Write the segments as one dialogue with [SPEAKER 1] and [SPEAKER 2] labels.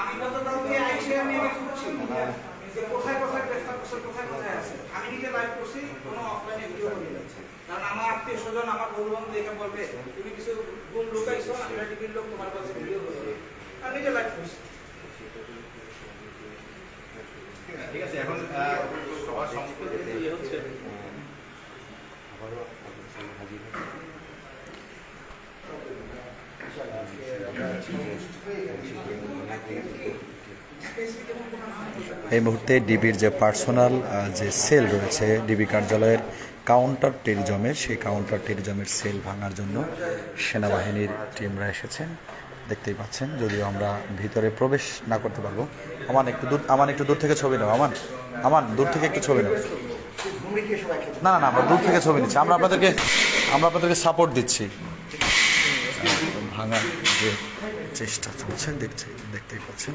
[SPEAKER 1] আমি গতকালকে আইসে আমি এটা খুঁজছি যে কোথায় কোথায় গ্রেফতার করছে কোথায় কোথায় আছে। আমি নিজে লাইভ করছি কোনো অফলাইনে ভিডিও করি না। কারণ আমার আত্মীয় স্বজন আমার বন্ধু বান্ধব দেখে বলবে তুমি কিছু গুম লুকাইছো আমরা টিভির লোক তোমার কাছে ভিডিও করবে আমি নিজে লাইভ করছি।
[SPEAKER 2] ঠিক আছে এখন সবার ইয়ে হচ্ছে।
[SPEAKER 3] এই মুহূর্তে ডিবির যে পার্সোনাল যে সেল রয়েছে, ডিবি কার্যালয়ের কাউন্টার টেরিজমের সেই কাউন্টার টেরিজমের সেল ভাঙার জন্য সেনাবাহিনীর টিমরা এসেছেন। দেখতেই পাচ্ছেন, যদিও আমরা ভিতরে প্রবেশ না করতে পারব। আমার একটু দূর আমার একটু দূর থেকে ছবি নাও আমার আমার দূর থেকে একটু ছবি নাও। না না না, আমরা দূর থেকে ছবি নিচ্ছি। আমরা আপনাদেরকে আমরা আপনাদেরকে সাপোর্ট দিচ্ছি। ভাঙার যে চেষ্টা চলছে, দেখছে, দেখতেই পাচ্ছেন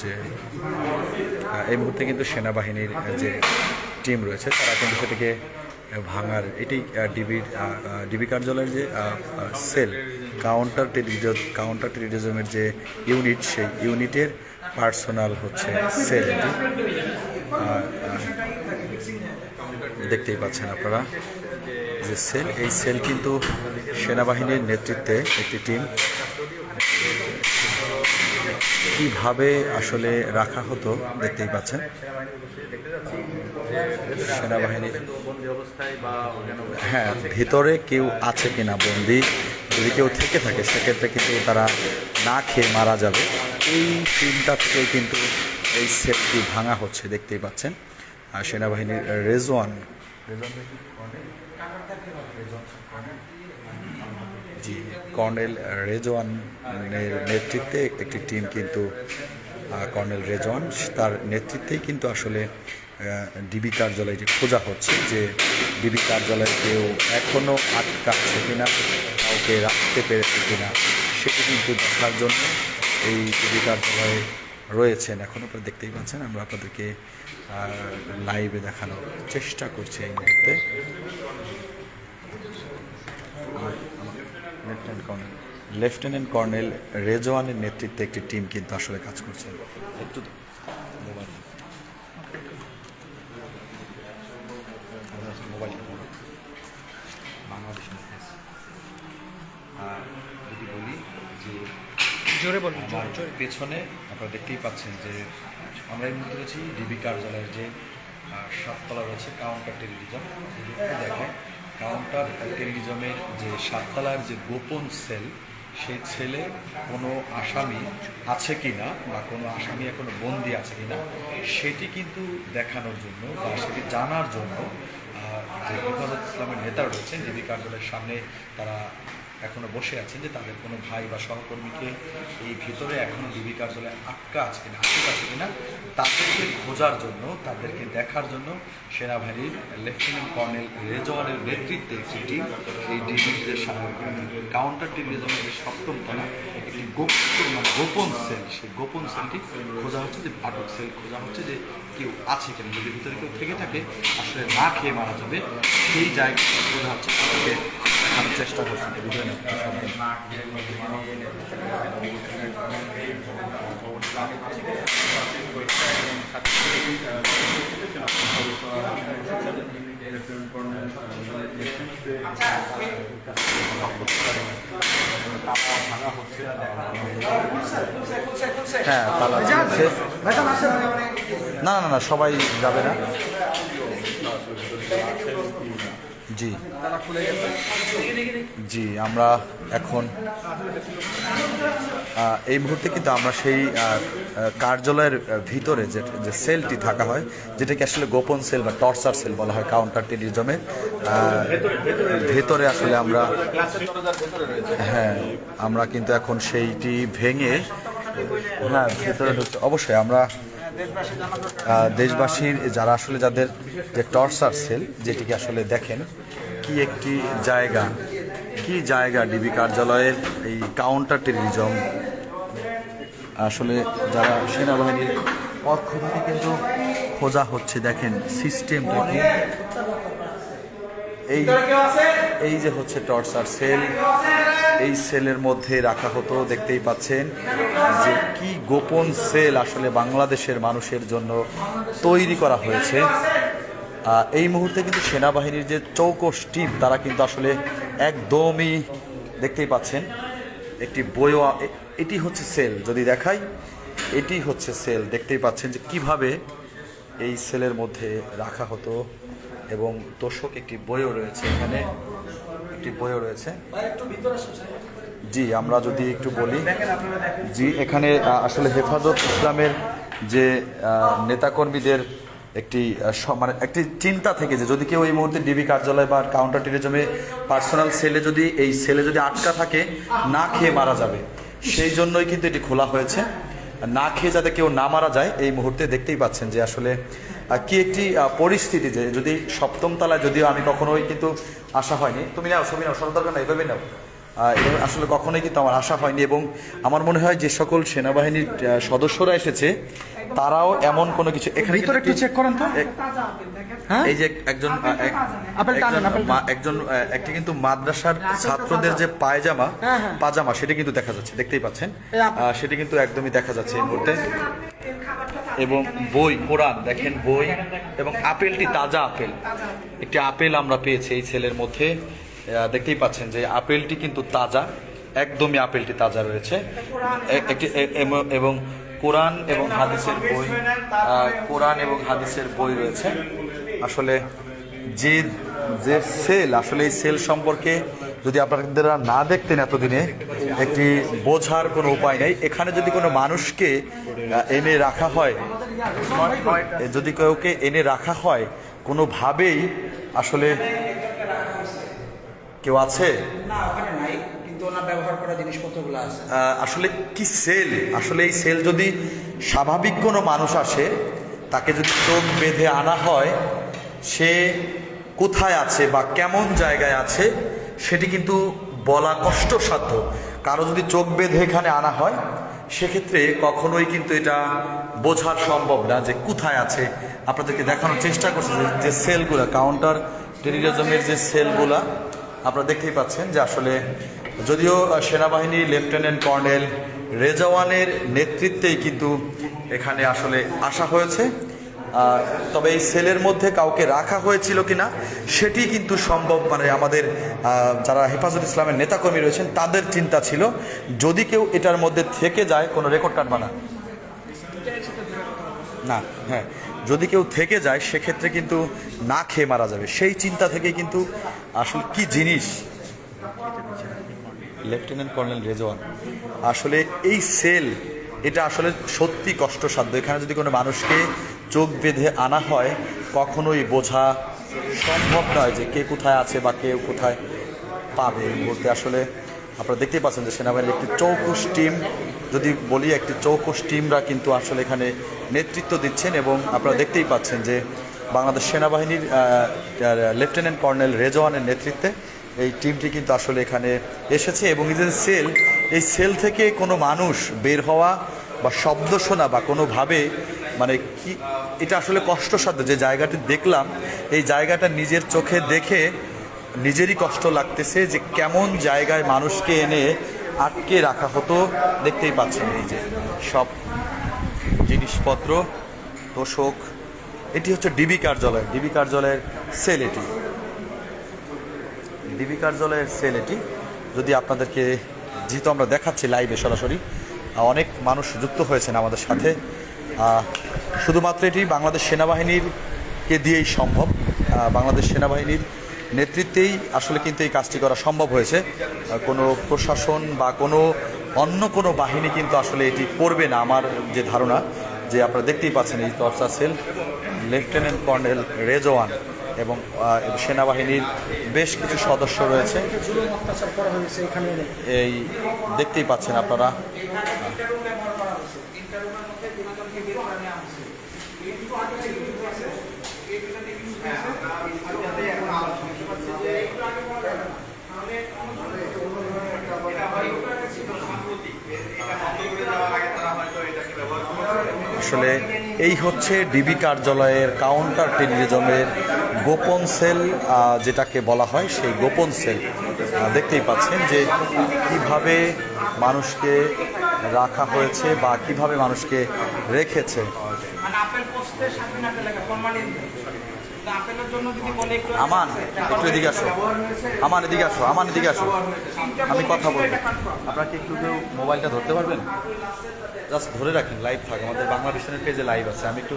[SPEAKER 3] যে এই মুহূর্তে কিন্তু সেনাবাহিনীর যে টিম রয়েছে, তারা কিন্তু সেটাকে ভাঙার, এটি ডিবির ডিবি কার্যালয়ের যে সেল কাউন্টার টেরিজম কাউন্টার টেরিজমের যে ইউনিট সেই ইউনিটের পার্সোনাল হচ্ছে সেল দেখতেই পাচ্ছেন আপনারা। যে সেল, এই সেল কিন্তু সেনাবাহিনীর নেতৃত্বে একটি টিম। কীভাবে আসলে রাখা হতো দেখতেই পাচ্ছেন। সেনাবাহিনীর হ্যাঁ ভিতরে কেউ আছে কিনা বন্দি, যদি কেউ থেকে থাকে, সেক্ষেত্রে কিন্তু তারা না খেয়ে মারা যাবে। এই টিমটা থেকেই কিন্তু এই সেটটি ভাঙা হচ্ছে, দেখতেই পাচ্ছেন। আর সেনাবাহিনীর রেজওয়ান জি, কর্নেল রেজওয়ানের নেতৃত্বে একটি টিম কিন্তু কর্নেল রেজওয়ান, তার নেতৃত্বেই কিন্তু আসলে ডিবি কার্যালয়টি খোঁজা হচ্ছে যে ডিবি কার্যালয়ে কেউ এখনও আটকাচ্ছে কিনা, কাউকে রাখতে পেরেছে কিনা, সেটি কিন্তু দেখার জন্য এই ডিবি কার্যালয়ে রয়েছেন। এখন আপনারা দেখতেই পাচ্ছেন, আমরা আপনাদেরকে লাইভে দেখানোর চেষ্টা করছি এই মুহূর্তে। লেফটেন্যান্ট কর্নেল লেফটেন্যান্ট কর্নেল রেজওয়ানের নেতৃত্বে একটি টিম কিন্তু আসলে কাজ করছে। একটু মোবাইল মোবাইল বাংলাদেশ আর যদি বলি যে
[SPEAKER 1] জোরে। বলুন
[SPEAKER 3] পেছনে আপনারা দেখতেই পাচ্ছেন যে আমরা এই মুহূর্তে রয়েছি ডিবি কার্যালয়ের যে সাততলা রয়েছে কাউন্টার টেলিভিশন দেখেন কাউন্টার টেরিজমের যে সাততলার যে গোপন সেল সেই ছেলে কোনো আসামি আছে কি না বা কোনো আসামি এখনও বন্দি আছে কি না সেটি কিন্তু দেখানোর জন্য বা সেটি জানার জন্য যে হেফাজত ইসলামের নেতা রয়েছেন, যিনি কার্যালয়ের সামনে তারা এখনও বসে আছেন যে তাদের কোনো ভাই বা সহকর্মীকে এই ভিতরে এখনও ডিবি কার্যালয়ে আটকা আছে কিনা, আটক আছে কিনা, তাদেরকে খোঁজার জন্য, তাদেরকে দেখার জন্য সেনাবাহিনীর লেফটেন্যান্ট কর্নেল রেজওয়ানের নেতৃত্বে একটি টিম, এই যে কাউন্টার টেরিজমের যে সপ্তম তলা, একটি গোপন মানে গোপন সেল, সেই গোপন সেলটি খোঁজা হচ্ছে যে আটক সেল খোঁজা হচ্ছে যে কেউ আছে কিনা, যদি ভিতরে কেউ থেকে থাকে, আসলে না খেয়ে মারা যাবে, সেই জায়গাটা খোঁজা হচ্ছে দেখানোর চেষ্টা করছি হ্যাঁ তালা না না না সবাই যাবে না। জি। জি আমরা এখন এই মুহূর্তে কিন্তু আমরা সেই কার্যালয়ের ভিতরে যে যে সেলটি থাকা হয় যেটাকে আসলে গোপন সেল বা টর্চার সেল বলা হয় কাউন্টার টেরিজমে ভেতরে আসলে আমরা হ্যাঁ আমরা কিন্তু এখন সেইটি ভেঙে হ্যাঁ ভেতরে ঢুকছে। অবশ্যই আমরা দেশবাসীর যারা আসলে যাদের যে টর্চার সেল, যেটিকে আসলে দেখেন, কি একটি জায়গা, কি জায়গা ডিবি কার্যালয়ের এই কাউন্টার টেরিজম আসলে যারা সেনাবাহিনীর পক্ষ থেকে কিন্তু খোঁজা হচ্ছে, দেখেন সিস্টেমটা কি? এই এই যে হচ্ছে টর্চার সেল এই সেলের মধ্যে রাখা হতো দেখতেই পাচ্ছেন যে কি গোপন সেল আসলে বাংলাদেশের মানুষের জন্য তৈরি করা হয়েছে। এই মুহূর্তে কিন্তু সেনাবাহিনীর যে চৌকস টিম তারা কিন্তু আসলে একদমই দেখতেই পাচ্ছেন একটি বইও এটি হচ্ছে সেল। যদি দেখাই এটি হচ্ছে সেল। দেখতেই পাচ্ছেন যে কীভাবে এই সেলের মধ্যে রাখা হতো। এবং তোষক একটি বইও রয়েছে এখানে। একটি বইও রয়েছে। জি, আমরা যদি একটু বলি, জি, এখানে আসলে হেফাজত ইসলামের যে নেতাকর্মীদের একটি মানে একটি চিন্তা থেকে যে, যদি কেউ এই মুহূর্তে ডিবি কার্যালয় বা কাউন্টার টেরিজমে পার্সোনাল সেলে যদি, এই সেলে যদি আটকা থাকে, না খেয়ে মারা যাবে। সেই জন্যই কিন্তু এটি খোলা হয়েছে। না খেয়ে যাতে কেউ না মারা যায়, এই মুহূর্তে দেখতেই পাচ্ছেন যে আসলে কি একটি পরিস্থিতি যে যদি সপ্তম তলায় যদিও আমি কখনোই কিন্তু আশা হয়নি। তুমি নাও, ছবি নাও না এভাবে নাও। এবং আসলে কখনোই কিন্তু আমার আশা হয়নি এবং আমার মনে হয় যে সকল সেনাবাহিনীর সদস্যরা এসেছে তারাও এমন কোনো কিছু এখানে
[SPEAKER 4] ভিতরে একটু চেক করেন তো। হ্যাঁ?
[SPEAKER 3] এই যে একজন একজন একটি কিন্তু মাদ্রাসার ছাত্রদের যে পায়জামা
[SPEAKER 4] হ্যাঁ, হ্যাঁ।
[SPEAKER 3] পাজামা সেটা কিন্তু দেখা যাচ্ছে দেখতেই পাচ্ছেন। সেটি কিন্তু একদমই দেখা যাচ্ছে এই মুহূর্তে। এবং বই কোরআন দেখেন বই এবং আপেলটি তাজা আপেল। একটি আপেল আমরা পেয়েছি এই ছেলের মধ্যে। দেখতেই পাচ্ছেন যে আপেলটি কিন্তু তাজা, একদমই আপেলটি তাজা রয়েছে। একটি এবং কোরআন এবং হাদিসের বই কোরআন এবং হাদিসের বই রয়েছে। আসলে যে যে সেল, আসলে এই সেল সম্পর্কে যদি আপনারা না দেখতেন এতদিনে, একটি বোঝার কোনো উপায় নেই। এখানে যদি কোনো মানুষকে এনে রাখা হয় যদি কাউকে এনে রাখা হয়, কোনোভাবেই আসলে কেউ আছে?
[SPEAKER 1] না ওখানে নাই কিন্তু ওনার ব্যবহার করা জিনিসপত্রগুলো আছে।
[SPEAKER 3] আসলে কি সেল? আসলে এই সেল যদি স্বাভাবিক কোনো মানুষ আসে তাকে যদি চোখ বেঁধে আনা হয় সে কোথায় আছে বা কেমন জায়গায় আছে সেটি কিন্তু বলা কষ্টসাধ্য। কারও যদি চোখ বেঁধে এখানে আনা হয় সেক্ষেত্রে কখনোই কিন্তু এটা বোঝা সম্ভব না যে কোথায় আছে। আপনাদেরকে দেখানোর চেষ্টা করছে যে- যে সেলগুলো কাউন্টার টেরিজমের যে সেলগুলা আপনারা দেখতেই পাচ্ছেন যে আসলে যদিও আহ, সেনাবাহিনীর লেফটেন্যান্ট কর্নেল রেজাওয়ানের নেতৃত্বেই কিন্তু এখানে আসলে আসা হয়েছে। তবে এই সেলের মধ্যে কাউকে রাখা হয়েছিল কিনা সেটি কিন্তু সম্ভব মানে আমাদের যারা হেফাজত ইসলামের নেতাকর্মী রয়েছেন তাদের চিন্তা ছিল। যদি কেউ এটার মধ্যে থেকে যায় কোনো রেকর্ড কাটবা না। না হ্যাঁ। যদি কেউ থেকে যায়, সেক্ষেত্রে কিন্তু না খেয়ে মারা যাবে। সেই চিন্তা থেকে কিন্তু আসলে কি জিনিস? লেফটেন্যান্ট কর্নেল রেজওয়ান আসলে এই সেল এটা আসলে সত্যি কষ্টসাধ্য। এখানে যদি কোনো মানুষকে চোখ বেঁধে আনা হয়, কখনোই বোঝা সম্ভব নয় যে কে কোথায় আছে বা কেউ কোথায় পাবে। মুহূর্তে আসলে আপনারা দেখতেই পাচ্ছেন যে সেনাবাহিনীর একটি চৌকুশ টিম, যদি বলি একটি চৌকুশ টিমরা কিন্তু আসলে এখানে নেতৃত্ব দিচ্ছেন এবং আপনারা দেখতেই পাচ্ছেন যে বাংলাদেশ সেনাবাহিনীর লেফটেন্যান্ট কর্নেল রেজওয়ানের নেতৃত্বে এই টিমটি কিন্তু আসলে এখানে এসেছে এবং এই যে সেল, এই সেল থেকে কোনো মানুষ বের হওয়া বা শব্দ শোনা বা কোনোভাবে মানে কি, এটা আসলে কষ্টসাধ্য যে জায়গাটি দেখলাম, এই জায়গাটা নিজের চোখে দেখে নিজেরই কষ্ট লাগতেছে যে কেমন জায়গায় মানুষকে এনে আটকে রাখা হতো, দেখতেই পাচ্ছেন এই যে সব জিনিসপত্র, তোষক। এটি হচ্ছে ডিবি কার্যালয়, ডিবি কার্যালয়ের সেল এটি। ডিবি কার্যালয়ের সেল এটি। যদি আপনাদেরকে যেহেতু আমরা দেখাচ্ছি লাইভে সরাসরি অনেক মানুষ যুক্ত হয়েছেন আমাদের সাথে। শুধুমাত্র এটি বাংলাদেশ সেনাবাহিনীরকে দিয়েই সম্ভব। বাংলাদেশ সেনাবাহিনীর নেতৃত্বেই আসলে কিন্তু এই কাজটি করা সম্ভব হয়েছে। কোনো প্রশাসন বা কোনো অন্য কোনো বাহিনী কিন্তু আসলে এটি করবে না আমার যে ধারণা। যে আপনারা দেখতেই পাচ্ছেন এই চর্চা সেল লেফটেন্যান্ট কর্নেল রেজওয়ান এবং সেনাবাহিনীর বেশ কিছু সদস্য রয়েছে। এই দেখতেই পাচ্ছেন আপনারা
[SPEAKER 1] তিনটা রুম ব্যবহার করা হয়েছে তিনটা রুমের মধ্যে দুজনকে বের করে নেওয়া হয়েছে এই দুটো আগে ছিল দুটো আছে এই দুটো থেকে ইউজ হয়েছে
[SPEAKER 2] এখন আলোচনা করছি যে
[SPEAKER 1] একটু আগে বলা যাবে না তাহলে এটা হয় একটু আগে ছিল সাম্প্রতিক
[SPEAKER 2] এটা বন্ধ করে দেওয়ার আগে তারা হয়তো এটাকে ব্যবহার করছে
[SPEAKER 3] আসলে এই হচ্ছে ডিবি কার্যালয়ের কাউন্টার টেরিজমের গোপন সেল যেটাকে বলা হয় সেই গোপন সেল। দেখতেই পাচ্ছেন যে কীভাবে মানুষকে রাখা হয়েছে বা কীভাবে মানুষকে রেখেছে।
[SPEAKER 1] মানে
[SPEAKER 3] আমান, একটু এদিকে আসো। আমান, এদিকে আসো, আমান, এদিকে আসো। আমি কথা বলব। আপনারা কি একটু কেউ মোবাইলটা ধরতে পারবেন? জাস্ট ধরে রাখেন লাইভ থাকে। আমাদের বাংলা ভিশনের পেজে লাইভ আছে। আমি একটু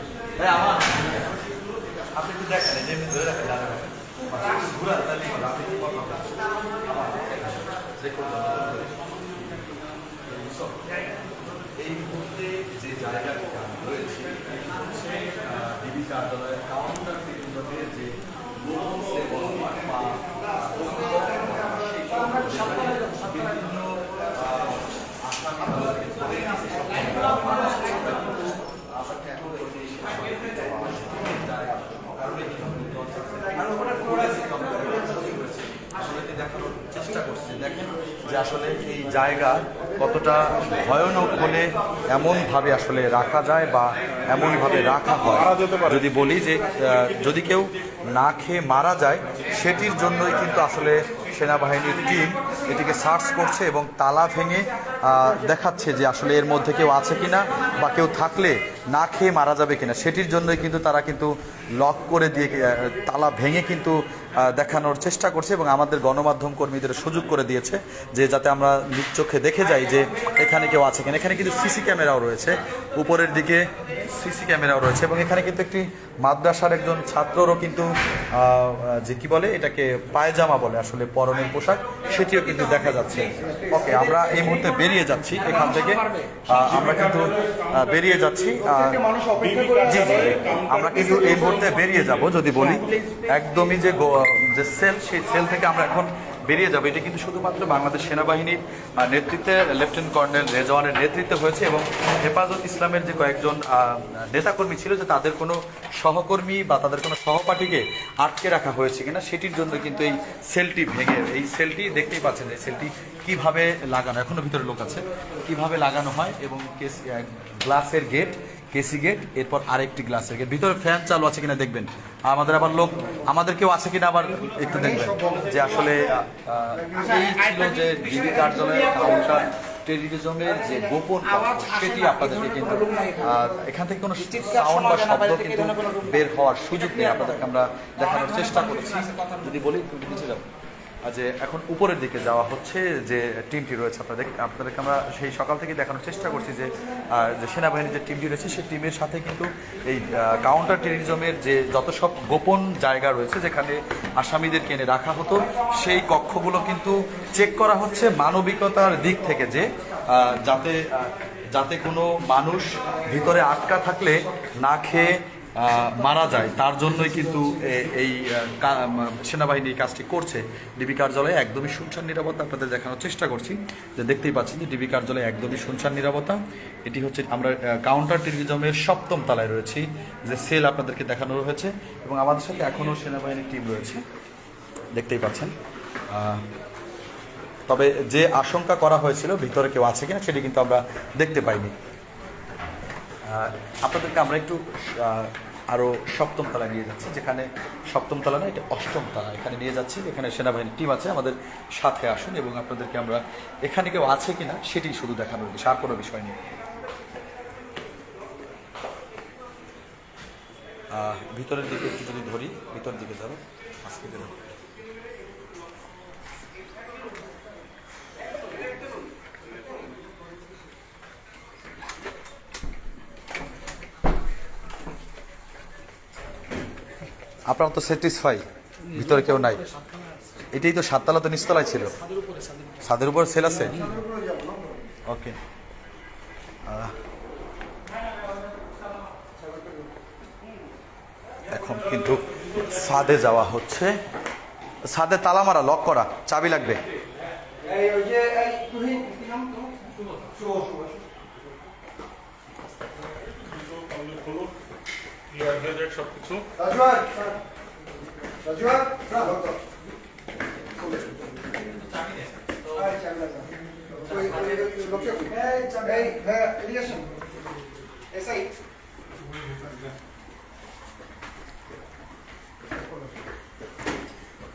[SPEAKER 3] এই মুহূর্তে যে জায়গাটি রয়েছে ডিবি কার্যালয়ের কাউন্টার কেন্দ্রতে যে লোন সেবন বা বিভিন্ন আহ, আসামি ধরে আসামি এখন করতে কারণ এই আসলে এটি দেখানোর চেষ্টা করছে দেখেন যে আসলে এই জায়গা কতটা ভয়ানক বলে এমনভাবে আসলে রাখা যায় বা এমনভাবে রাখা হয়। যদি বলি যে যদি কেউ না খেয়ে মারা যায়, সেটির জন্যই কিন্তু আসলে সেনাবাহিনীর টিম এটিকে সার্চ করছে এবং তালা ভেঙে দেখাচ্ছে যে আসলে এর মধ্যে কেউ আছে কিনা। বা কেউ থাকলে না খেয়ে মারা যাবে কিনা, সেটির জন্যই কিন্তু তারা কিন্তু লক করে দিয়ে তালা ভেঙে কিন্তু দেখানোর চেষ্টা করছে এবং আমাদের গণমাধ্যম কর্মীদের সুযোগ করে দিয়েছে যে যাতে আমরা নিজ চোখে দেখে যাই যে এখানে কেউ আছে কিনা। এখানে কিন্তু সিসি ক্যামেরাও রয়েছে, উপরের দিকে সিসি ক্যামেরাও রয়েছে এবং এখানে কিন্তু একটি মাদ্রাসার একজন ছাত্ররও কিন্তু যে কি বলে এটাকে পায়জামা বলে আসলে পরনের পোশাক, সেটিও কিন্তু দেখা যাচ্ছে। ওকে, আমরা এই মুহূর্তে বেরিয়ে যাচ্ছি এখান থেকে। আমরা কিন্তু বেরিয়ে যাচ্ছি। জি জি, আমরা কিন্তু এই মুহূর্তে বেরিয়ে যাব, যদি বলি। একদমই যে যে সেল সেই সেল থেকে আমরা এখন বেরিয়ে যাবে। এটা কিন্তু শুধুমাত্র বাংলাদেশ সেনাবাহিনীর নেতৃত্বে লেফটেন্যান্ট কর্নেল রেজওয়ানের নেতৃত্বে হয়েছে এবং হেফাজত ইসলামের যে কয়েকজন নেতাকর্মী ছিল যে তাদের কোনো সহকর্মী বা তাদের কোনো সহপাঠীকে আটকে রাখা হয়েছে কিনা সেটির জন্য কিন্তু এই সেলটি ভেঙে, এই সেলটি দেখতেই পাচ্ছেন যে সেলটি কীভাবে লাগানো, এখনও ভিতরে লোক আছে, কীভাবে লাগানো হয় এবং কেস- গ্লাসের গেট কেসি গেট, এরপর আরেকটি গ্লাসের গেট ভিতরে ফ্যান চালু আছে কিনা দেখবেন। আমাদের আবার লোক, আমাদের কেউ আছে কিনা আবার একটু দেখবেন। যে আসলে যে ডিবি কার্যালয়ের টেলিভিশনের যে গোপন সেটি আপনাদেরকে কিন্তু এখান থেকে কোনো সাউন্ড বা শব্দ কিন্তু বের হওয়ার সুযোগ নেই। আপনাদেরকে আমরা দেখানোর চেষ্টা করেছি। যদি বলি, একটু নিচে যাব। যে এখন উপরের দিকে যাওয়া হচ্ছে যে টিমটি রয়েছে আপনাদের, আপনাদেরকে আমরা সেই সকাল থেকে দেখানোর চেষ্টা করছি যে যে সেনাবাহিনীর যে টিমটি রয়েছে সেই টিমের সাথে কিন্তু এই কাউন্টার টেরিজমের যে যত সব গোপন জায়গা রয়েছে যেখানে আসামিদেরকে এনে রাখা হতো, সেই কক্ষগুলো কিন্তু চেক করা হচ্ছে মানবিকতার দিক থেকে যে যাতে যাতে কোনো মানুষ ভিতরে আটকা থাকলে না খেয়ে মারা যায়। তার জন্যই কিন্তু এই সেনাবাহিনী এই কাজটি করছে। ডিবি কার্যালয়ে একদমই শুনশান নিরাপত্তা আপনাদের দেখানোর চেষ্টা করছি। যে দেখতেই পাচ্ছেন যে ডিবি কার্যালয়ে একদমই শুনশান নিরাপত্তা। এটি হচ্ছে আমরা কাউন্টার টেলিভিজমের সপ্তম তলায় রয়েছি, যে সেল আপনাদেরকে দেখানো হয়েছে এবং আমাদের সাথে এখনও সেনাবাহিনীর টিম রয়েছে। দেখতেই পাচ্ছেন। তবে যে আশঙ্কা করা হয়েছিল, ভিতরে কেউ আছে কিনা সেটি কিন্তু আমরা দেখতে পাইনি। আপনাদেরকে আমরা একটু আহ, আরও সপ্তম তলায় নিয়ে যাচ্ছি যেখানে সপ্তম তলা না এটা অষ্টম তলা এখানে নিয়ে যাচ্ছি এখানে সেনাবাহিনীর টিম আছে আমাদের সাথে আসুন এবং আপনাদেরকে আমরা এখানে কেউ আছে কি না সেটি শুধু দেখানোর বিষয় আর কোনো বিষয় নেই। ভিতরের দিকে একটু যদি ধরি ভিতর দিকে যাব আজকে বেরো আপনার তো স্যাটিসফাই ভিতরে কেউ নাই। এটাই তো সাততলা তো নিচতলায় ছিল। ছাদের উপর সেল আছে? ওকে এখন কিন্তু ছাদে যাওয়া হচ্ছে। ছাদে তালা মারা লক করা, চাবি লাগবে।
[SPEAKER 5] ক্লিয়ার হয়ে
[SPEAKER 1] রাজুয়ার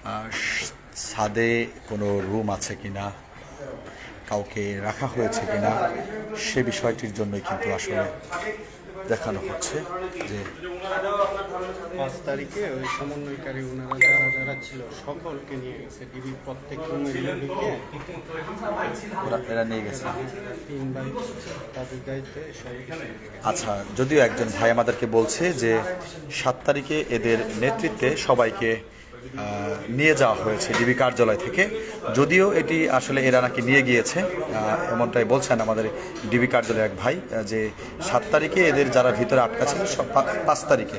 [SPEAKER 3] আর ছাদে কোনো রুম আছে কিনা কাউকে রাখা হয়েছে কিনা সে বিষয়টির জন্যই কিন্তু আসলে দেখানো হচ্ছে যে
[SPEAKER 6] পাঁচ তারিখে ওই সমন্বয়কারী ওনারা যারা যারা ছিল সকলকে নিয়ে গেছে ডিবি প্রত্যেক
[SPEAKER 3] ওরা এরা নিয়ে গেছে। আচ্ছা যদিও একজন ভাই আমাদেরকে বলছে যে সাত তারিখে এদের নেতৃত্বে সবাইকে নিয়ে যাওয়া হয়েছে ডিবি কার্যালয় থেকে। যদিও এটি আসলে এরা নাকি নিয়ে গিয়েছে এমনটাই বলছেন আমাদের ডিবি কার্যালয়ের এক ভাই যে সাত তারিখে এদের যারা ভিতরে আটকা ছিল পাঁচ তারিখে,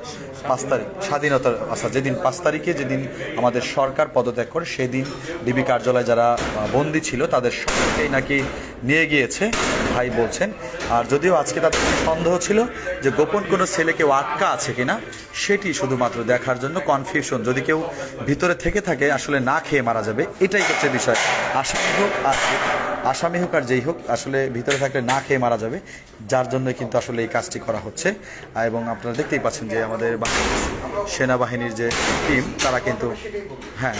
[SPEAKER 3] পাঁচ তারিখ, স্বাধীনতার আচ্ছা যেদিন পাঁচ তারিখে যেদিন আমাদের সরকার পদত্যাগ করে, সেদিন ডিবি কার্যালয়ে যারা বন্দী ছিল, তাদের সকলকেই নাকি নিয়ে গিয়েছে। ভাই বলছেন। আর যদিও আজকে তাদের সন্দেহ ছিল যে গোপন কোনো ছেলে কেউ আটকা আছে কিনা, সেটি শুধুমাত্র দেখার জন্য কনফিউশন যদি কেউ ভিতরে থেকে থাকে, আসলে না খেয়ে মারা যাবে, এটাই হচ্ছে বিষয়। আসামি হোক আর আসামি হোক আর যেই হোক, আসলে ভিতরে থাকলে না খেয়ে মারা যাবে, যার জন্য কিন্তু আসলে এই কাজটি করা হচ্ছে। এবং আপনারা দেখতেই পাচ্ছেন যে আমাদের সেনাবাহিনীর যে টিম তারা কিন্তু হ্যাঁ।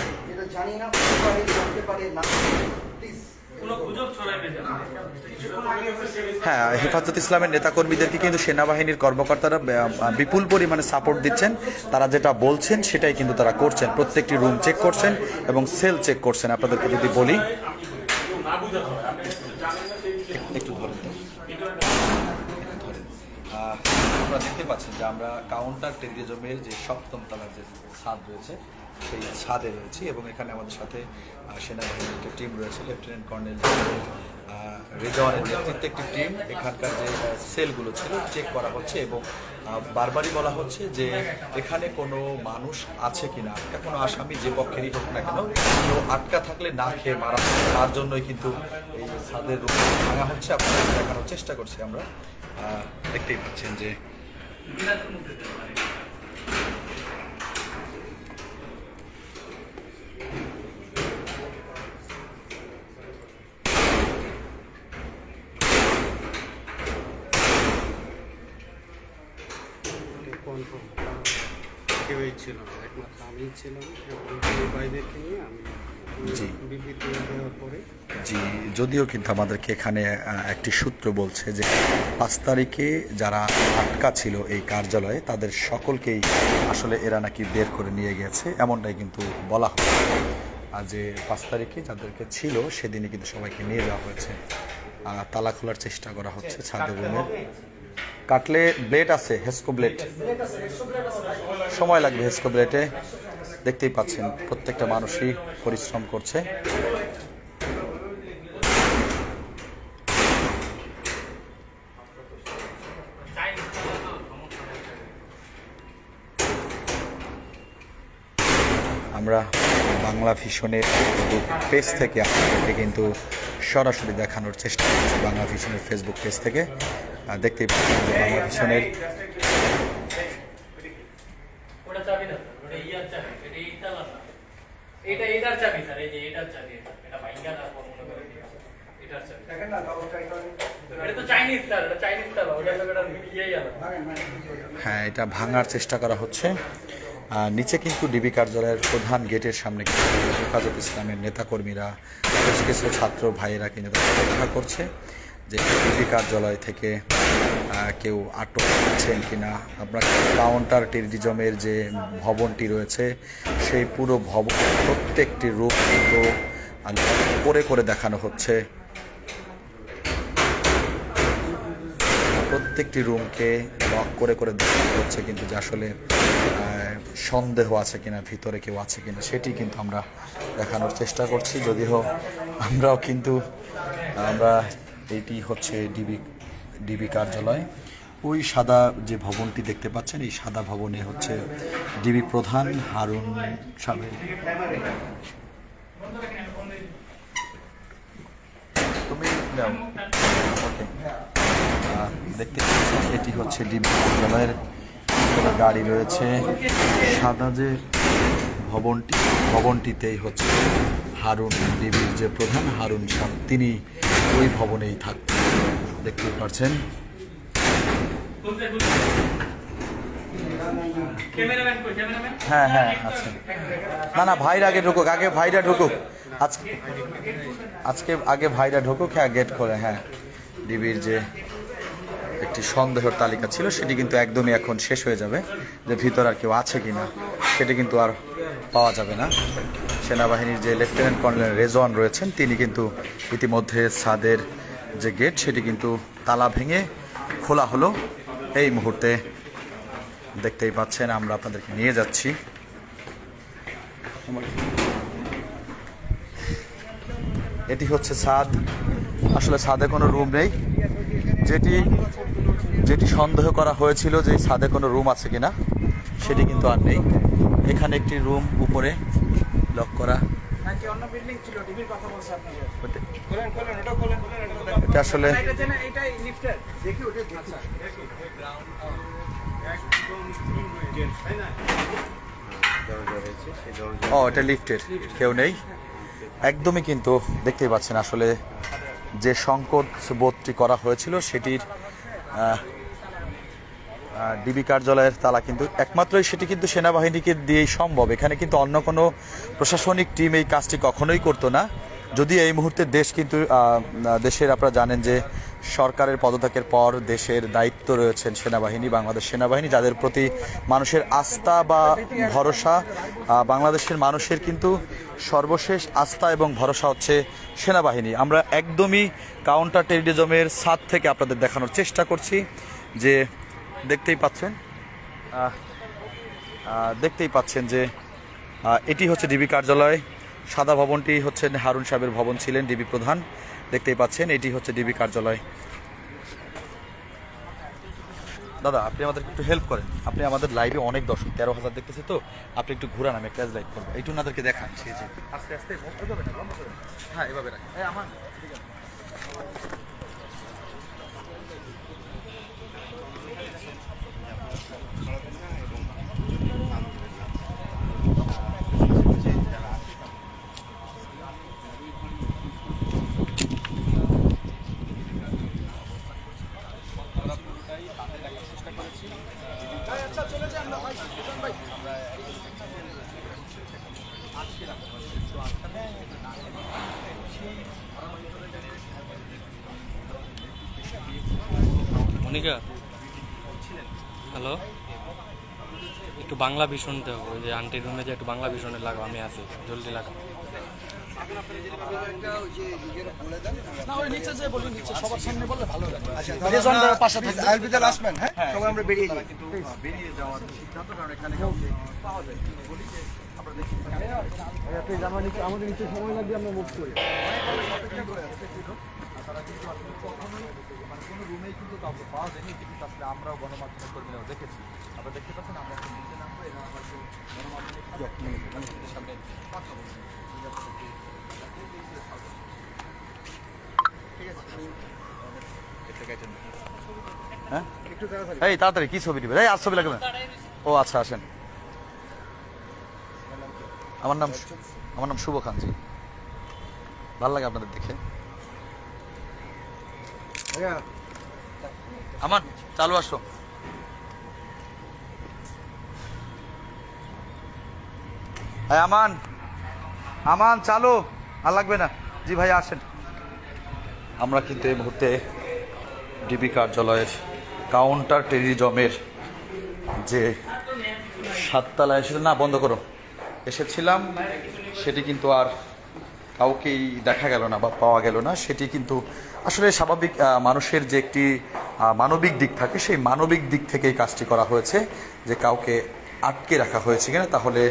[SPEAKER 3] হ্যাঁ হেফাজত ইসলামের নেতাকর্মীদেরকে কিন্তু সেনাবাহিনীর কর্মকর্তারা বিপুল পরিমাণে সাপোর্ট দিচ্ছেন। তারা যেটা বলছেন, সেটাই কিন্তু তারা করছেন। প্রত্যেকটি রুম চেক করছেন এবং সেল চেক করছেন। আপনাদেরকে যদি বলি। একটু ধরেন। আপনারা দেখতে পাচ্ছেন যে আমরা কাউন্টার টেরিজমের যে সপ্তম তলার যে ছাদ রয়েছে সেই ছাদে রয়েছি এবং এখানে আমাদের সাথে সেনাবাহিনীর একটা টিম রয়েছে লেফটেন্যান্ট কর্নেল রেজওয়ানের নেতৃত্বে একটি টিম। এখানকার যে সেলগুলো ছিল চেক করা হচ্ছে এবং বারবারই বলা হচ্ছে যে এখানে কোনো মানুষ আছে কিনা। আটকা কোনো আসামি যে পক্ষেরই হোক না কেন, কেউ আটকা থাকলে না খেয়ে মারা তার জন্যই কিন্তু এই ছাদের রূপ ভাঙা হচ্ছে। আপনাদের দেখানোর চেষ্টা করছি আমরা। দেখতেই পাচ্ছেন যে
[SPEAKER 6] কেউই ছিল না। একমাত্র আমি ছিলাম ভাইদেরকে নিয়ে আমি
[SPEAKER 3] জি।
[SPEAKER 6] বিবৃতি দেওয়ার পরে
[SPEAKER 3] জি যদিও কিন্তু আমাদেরকে এখানে একটি সূত্র বলছে যে পাঁচ তারিখে যারা আটকা ছিল এই কার্যালয়ে তাদের সকলকেই আসলে এরা নাকি বের করে নিয়ে গেছে এমনটাই কিন্তু বলা হয় আর যে পাঁচ তারিখে যাদেরকে ছিল সেদিনই কিন্তু সবাইকে নিয়ে যাওয়া হয়েছে। আর তালা খোলার চেষ্টা করা হচ্ছে ছাদের রুমের কাটলে ব্লেড আছে, হেস্কো ব্লেড। সময় লাগবে হেস্কো ব্লেডে। দেখতেই পাচ্ছেন, প্রত্যেকটা মানুষই পরিশ্রম করছে। আমরা বাংলা ভিশনের পেজ থেকে আপনাদেরকে কিন্তু সরাসরি দেখানোর চেষ্টা করছি, বাংলা ভিশনের ফেসবুক পেজ থেকে। দেখতেই পাচ্ছেন যে বাংলা ভিশনের
[SPEAKER 7] ওটা চাবি না স্যার ওটা ইয়ার চাবি এটা ইতালা না এটা এটার চাবি স্যার এই যে এটার চাবি এটা। এটা ভাইঙ্গা না করে দিও। এটার চাবি।
[SPEAKER 1] দেখেন না কাগজ ট্রাই করেন।
[SPEAKER 7] এটা তো চাইনিজ স্যার এটা চাইনিজ তালা ওটা তো এটা ইয়েই আলাদা
[SPEAKER 1] ভাঙেন ভাঙেন
[SPEAKER 3] হ্যাঁ এটা ভাঙার চেষ্টা করা হচ্ছে। আর নিচে কিন্তু ডিবি কার্যালয়ের প্রধান গেটের সামনে কিন্তু হেফাজত ইসলামের নেতাকর্মীরা বেশ কিছু ছাত্র ভাইয়েরা কিন্তু অপেক্ষা করছে। যে ডিবি কার্যালয় থেকে কেউ আটক আছেন কিনা, আপনার কাউন্টার টেরিজমের যে ভবনটি রয়েছে, সেই পুরো ভবন প্রত্যেকটি রূপ কিন্তু করে করে দেখানো হচ্ছে। প্রত্যেকটি রুমকে লক করে করে দেখানো হচ্ছে কিন্তু যে আসলে সন্দেহ আছে কিনা, ভিতরে কেউ আছে কিনা, সেটি কিন্তু আমরা দেখানোর চেষ্টা করছি। যদিও আমরাও কিন্তু, আমরা এইটি হচ্ছে ডিবি ডিবি কার্যালয়। ওই সাদা যে ভবনটি দেখতে পাচ্ছেন, এই সাদা ভবনে হচ্ছে ডিবি প্রধান হারুন সাহেব দেখতে পাচ্ছেন এটি হচ্ছে ডিবি কার্যালয়ের গাড়ি রয়েছে। সাদা যে ভবনটি, ভবনটিতেই হচ্ছে হারুন, ডিবির যে প্রধান হারুন সাহ তিনি ওই ভবনেই দেখতেই
[SPEAKER 7] ক্যামেরাম্যান কই? ক্যামেরাম্যান?
[SPEAKER 3] হ্যাঁ হ্যাঁ আচ্ছা। না না ভাইরা আগে ঢুকুক আগে ভাইরা ঢুকুক। আজকে আজকে আগে ভাইরা ঢুকুক হ্যাঁ গেট খোলে হ্যাঁ। ডিবির যে একটি সন্দেহের তালিকা ছিল সেটি কিন্তু একদমই এখন শেষ হয়ে যাবে যে ভিতর আর কেউ আছে কিনা সেটি কিন্তু আর পাওয়া যাবে না। সেনাবাহিনীর যে লেফটেন্যান্ট কর্নেল রেজওয়ান রয়েছেন, তিনি কিন্তু ইতিমধ্যে সাদের যে গেট, সেটি কিন্তু তালা ভেঙে খোলা হলো। এই মুহূর্তে দেখতেই পাচ্ছেন, আমরা আপনাদেরকে নিয়ে যাচ্ছি। এটি হচ্ছে ছাদ আসলে ছাদে কোনো রুম নেই। যেটি যেটি সন্দেহ করা হয়েছিল যে ছাদে কোনো রুম আছে কিনা, সেটি কিন্তু আর নেই। এখানে একটি রুম উপরে লক করা।
[SPEAKER 1] এটা
[SPEAKER 3] আসলে
[SPEAKER 1] না, এটা জেনে এটাই লিফটের
[SPEAKER 8] দেখি ওটা দেখি
[SPEAKER 2] দরজা রয়েছে সেই দরজা
[SPEAKER 3] ও এটা লিফটের কেউ নেই? একদমই কিন্তু দেখতেই পাচ্ছেন আসলে যে সংকট বোধটি করা হয়েছিল সেটির ডিবি কার্যালয়ের তালা কিন্তু একমাত্রই সেটি কিন্তু সেনাবাহিনীকে দিয়েই সম্ভব। এখানে কিন্তু অন্য কোনো প্রশাসনিক টিম এই কাজটি কখনোই করতো না। যদি এই মুহূর্তে দেশ কিন্তু দেশের আপনারা জানেন যে সরকারের পদত্যাগের পর দেশের দায়িত্ব রয়েছেন সেনাবাহিনী, বাংলাদেশ সেনাবাহিনী, যাদের প্রতি মানুষের আস্থা বা ভরসা বাংলাদেশের মানুষের কিন্তু সর্বশেষ আস্থা এবং ভরসা হচ্ছে সেনাবাহিনী। আমরা একদমই কাউন্টার টেরিজমের ছাদ থেকে আপনাদের দেখানোর চেষ্টা করছি যে দেখতেই পাচ্ছেন। দেখতেই পাচ্ছেন যে এটি হচ্ছে ডিবি কার্যালয়। সাদা ভবনটি হচ্ছে হারুন সাহেবের ভবন ছিলেন ডিবি প্রধান। দেখতেই পাচ্ছেন এটি হচ্ছে ডিবি কার্যালয়। দাদা আপনি আমাদেরকে একটু হেল্প করেন। আপনি আমাদের লাইভে অনেক দর্শক তেরো হাজার দেখতেছে তো। আপনি একটু ঘুরান আমি একটা লাইভ করব। এইটু ওনাদেরকে দেখান। সেই যে আস্তে আস্তে। হ্যাঁ এভাবে রাখেন। আমার
[SPEAKER 7] বাংলা ভীষণ দেবো ওই যে আন্টি রুমে যে একটু বাংলা ভীষণে লাগাও আমি আছি জলদি লাগাও।
[SPEAKER 8] একটা ওই যে নিজের বলে দেন
[SPEAKER 4] না ওই নিচে যে বলি নিচে সবার সামনে বললে ভালো লাগে।
[SPEAKER 8] আচ্ছা হ্যাঁ? সবাই আমরা বেরিয়ে যাই।
[SPEAKER 3] কিন্তু বেরিয়ে যাওয়ার সিদ্ধান্ত কারণ এখানে কাউকে পাওয়া যায় না। বলি যে আমরা দেখি।
[SPEAKER 4] আমাদের নিচে সময় লাগবে আমরা মুভ করি
[SPEAKER 3] তারা কিন্তু কখনোই কোনো রুমেই কিন্তু কাউকে পাওয়া যায়নি। এটি কিন্তু আসলে আমরাও গণমাধ্যমের কর্মীরাও দেখেছি। আপনারা দেখতে পাচ্ছেন আমরা এখন নিচে নামবো এরা আমার যে গণমাধ্যমের সামনে কথা বলছি। হ্যাঁ? এই তাড়াতাড়ি কি ছবি দিবে? এই আর ছবি লাগবে ও আচ্ছা আসেন। আমার নাম আমার নাম শুভ খান জি ভালো লাগে আপনাদের দেখে। আমান, চালু আসো। এই আমান আমান, চালু। আর লাগবে না। জি, ভাই, আসেন। আমরা কিন্তু এই মুহূর্তে ডিবি কার্যালয়ের কাউন্টার টেরিজমের যে সাততলায় এসে না, বন্ধ করো। এসেছিলাম, সেটি কিন্তু আর কাউকেই দেখা গেল না বা পাওয়া গেল না। সেটি কিন্তু আসলে স্বাভাবিক মানুষের যে একটি মানবিক দিক থাকে, সেই মানবিক দিক থেকেই কাজটি করা হয়েছে যে কাউকে আটকে রাখা হয়েছে কিনা, তাহলে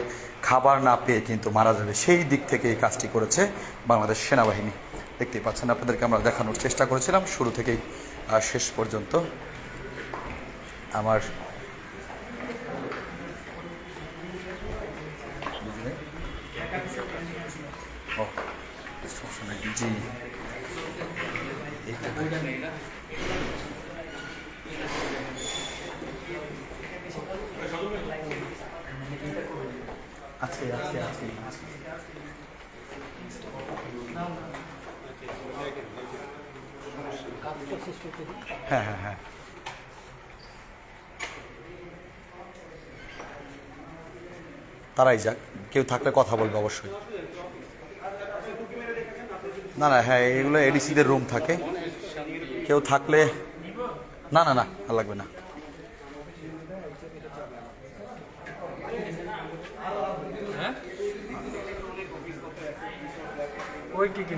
[SPEAKER 3] খাবার না পেয়ে কিন্তু মারা যাবে। সেই দিক থেকে এই কাজটি করেছে বাংলাদেশ সেনাবাহিনী। দেখতেই পাচ্ছেন, আপনাদেরকে আমরা দেখানোর চেষ্টা করেছিলাম। শুরু থেকেই শেষ পর্যন্ত আমার। জি আছে আছে আছে হ্যাঁ হ্যাঁ হ্যাঁ। তারাই যাক কেউ থাকলে কথা বলবে অবশ্যই। না না হ্যাঁ এগুলো এডিসিদের রুম থাকে। কেউ থাকলে না না না আর লাগবে না।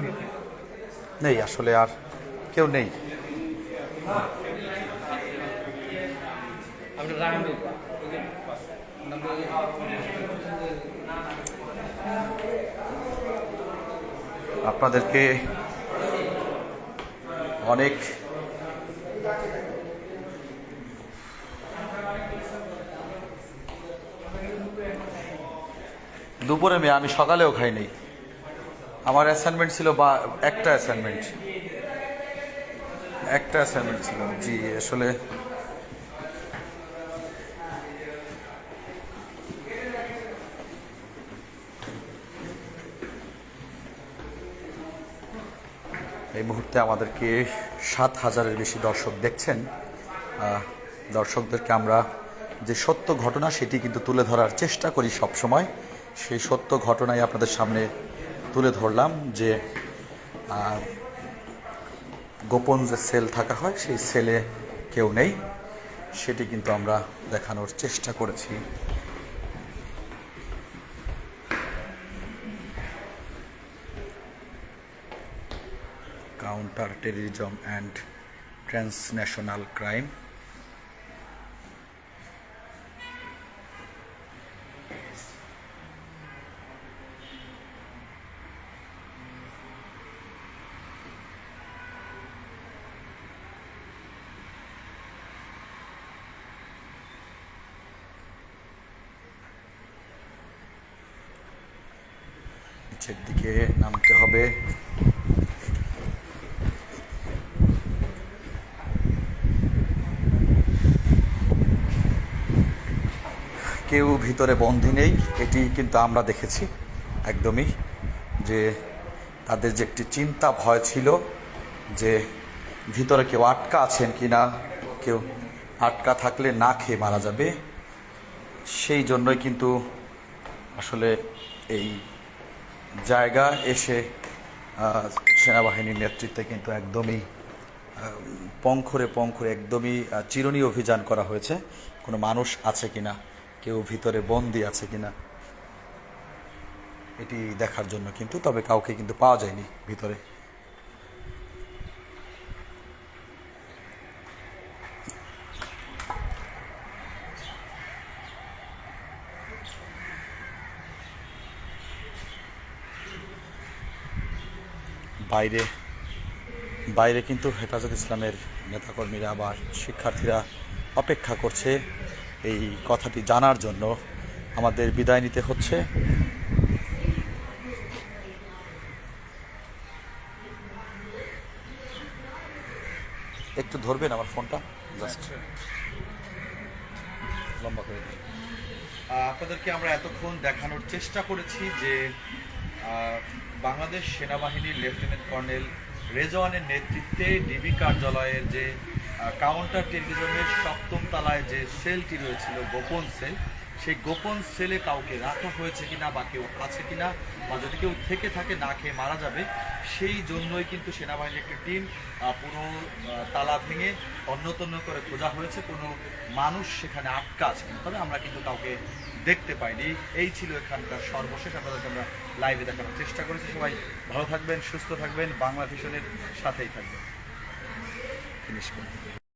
[SPEAKER 7] নিতে?
[SPEAKER 3] নেই আসলে আর কেউ নেই।
[SPEAKER 7] রাখবেন
[SPEAKER 3] আপনাদেরকে অনেক দুপুরে মেয়ে আমি সকালেও খাইনি। আমার অ্যাসাইনমেন্ট ছিল বা একটা অ্যাসাইনমেন্ট একটা অ্যাসাইনমেন্ট ছিল। জি, আসলে এই মুহূর্তে আমাদেরকে সাত হাজারের বেশি দর্শক দেখছেন। দর্শকদেরকে আমরা যে সত্য ঘটনা সেটি কিন্তু তুলে ধরার চেষ্টা করি সব সময় সেই সত্য ঘটনাই আপনাদের সামনে তুলে ধরলাম যে গোপন যে সেল থাকা হয়, সেই সেলে কেউ নেই। সেটি কিন্তু আমরা দেখানোর চেষ্টা করেছি। Counter terrorism and transnational crime হবে। কেউ ভিতরে বন্দি নেই, এটি কিন্তু আমরা দেখেছি একদমই যে তাদের যে একটি চিন্তা ভয় ছিল যে ভিতরে কেউ আটকা আছেন কি না কেউ আটকা থাকলে না খেয়ে মারা যাবে, সেই জন্যই কিন্তু আসলে এই জায়গা এসে সেনাবাহিনীর নেতৃত্বে কিন্তু একদমই পঙ্খরে পঙ্খরে একদমই চিরণী অভিযান করা হয়েছে। কোনো মানুষ আছে কি না কেউ ভিতরে বন্দি আছে কি না এটি দেখার জন্য কিন্তু, তবে কাউকে কিন্তু পাওয়া যায়নি ভিতরে। বাইরে বাইরে কিন্তু হেফাজত ইসলামের নেতাকর্মীরা বা শিক্ষার্থীরা অপেক্ষা করছে এই কথাটি জানার জন্য। আমাদের বিদায় নিতে হচ্ছে। একটু ধরবেন আমার ফোনটা? জাস্ট লম্বা করে আপনাদেরকে আমরা এতক্ষণ দেখানোর চেষ্টা করেছি যে বাংলাদেশ সেনাবাহিনীর লেফটেন্যান্ট কর্নেল রেজওয়ানের নেতৃত্বে ডিবি কার্যালয়ের যে কাউন্টার টেলিভিশনের সপ্তম তলায় যে সেলটি রয়েছিল, গোপন সেল সেই গোপন সেলে কাউকে রাখা হয়েছে কিনা বা কেউ আছে কিনা বা যদি কেউ থেকে থাকে, না খেয়ে মারা যাবে, সেই জন্যই কিন্তু সেনাবাহিনীর একটি টিম পুরো তালা ভেঙে অন্যতন্য করে খোঁজা হয়েছে। কোনো মানুষ সেখানে আটকা আছে তবে আমরা কিন্তু কাউকে দেখতে পাইনি। এই ছিল এখানকার সর্বশেষ। আপনাদেরকে আমরা লাইভে দেখানোর চেষ্টা করেছি। সবাই ভালো থাকবেন, সুস্থ থাকবেন বাংলা ভিশনের সাথেই থাকবেন। ফিনিশ